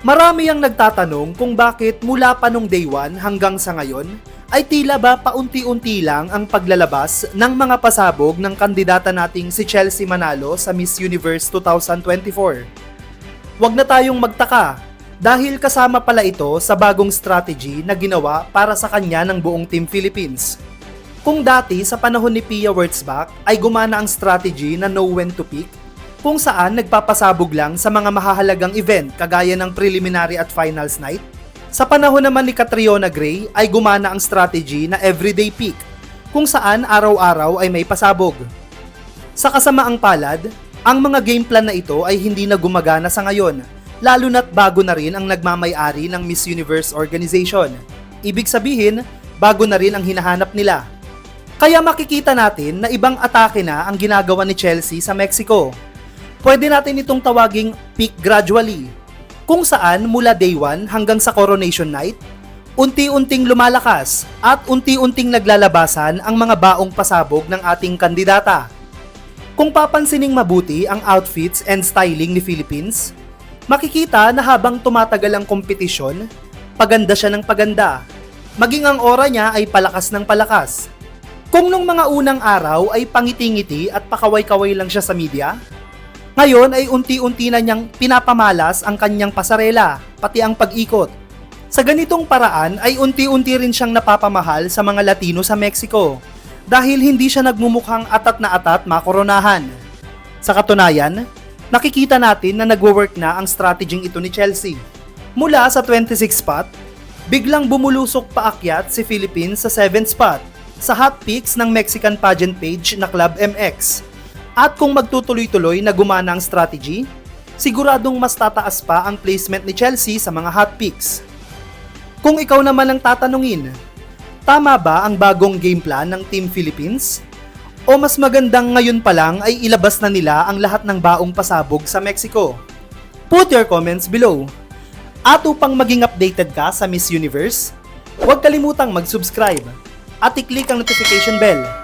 Marami ang nagtatanong kung bakit mula pa nung day 1 hanggang sa ngayon ay tila ba paunti-unti lang ang paglalabas ng mga pasabog ng kandidata nating si Chelsea Manalo sa Miss Universe 2024. Huwag na tayong magtaka dahil kasama pala ito sa bagong strategy na ginawa para sa kanya ng buong Team Philippines. Kung dati sa panahon ni Pia Wurtzbach ay gumana ang strategy na know when to pick, kung saan nagpapasabog lang sa mga mahahalagang event kagaya ng preliminary at finals night, sa panahon naman ni Catriona Gray ay gumana ang strategy na everyday pick, kung saan araw-araw ay may pasabog. Sa kasamaang palad, ang mga game plan na ito ay hindi na gumagana sa ngayon, lalo na't bago na rin ang nagmamay-ari ng Miss Universe organization. Ibig sabihin, bago na rin ang hinahanap nila. Kaya makikita natin na ibang atake na ang ginagawa ni Chelsea sa Mexico. Pwede natin itong tawaging peak gradually, kung saan mula day 1 hanggang sa coronation night, unti-unting lumalakas at unti-unting naglalabasan ang mga baong pasabog ng ating kandidata. Kung papansining mabuti ang outfits and styling ni Philippines, makikita na habang tumatagal ang kompetisyon, paganda siya ng paganda. Maging ang aura niya ay palakas ng palakas. Kung nung mga unang araw ay pangiti-ngiti at pakaway-kaway lang siya sa media, ngayon ay unti-unti na niyang pinapamalas ang kanyang pasarela, pati ang pag-ikot. Sa ganitong paraan ay unti-unti rin siyang napapamahal sa mga Latino sa Mexico dahil hindi siya nagmumukhang atat na atat makoronahan. Sa katunayan, nakikita natin na nagwo-work na ang strategying ito ni Chelsea. Mula sa 26 spot, biglang bumulusok paakyat si Philippines sa 7 spot sa hot picks ng Mexican pageant page na Club MX. At kung magtutuloy-tuloy na gumana ang strategy, siguradong mas tataas pa ang placement ni Chelsea sa mga hot picks. Kung ikaw naman ang tatanungin, tama ba ang bagong game plan ng Team Philippines? O mas magandang ngayon pa lang ay ilabas na nila ang lahat ng baong pasabog sa Mexico? Put your comments below. At upang maging updated ka sa Miss Universe, huwag kalimutang mag-subscribe at i-click ang notification bell